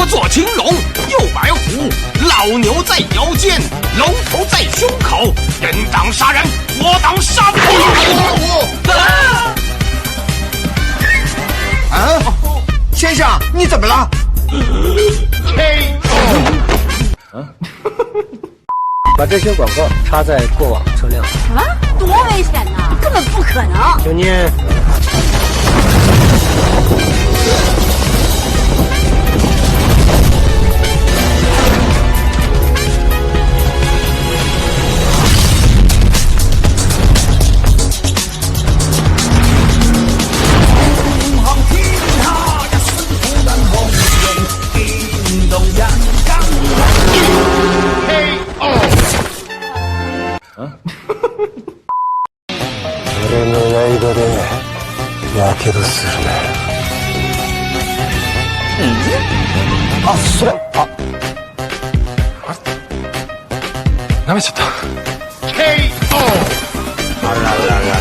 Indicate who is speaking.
Speaker 1: 左左青龙，右白虎，老牛在腰间，龙头在胸口，人挡杀人，我挡杀我。
Speaker 2: 啊，先生，你怎么了？
Speaker 3: 把这些广告插在过往车辆，
Speaker 4: 什么？多危险呐！根本不可能。
Speaker 3: 请您やけどするね。あそれあ。
Speaker 1: 舐めちゃった。
Speaker 3: あらららら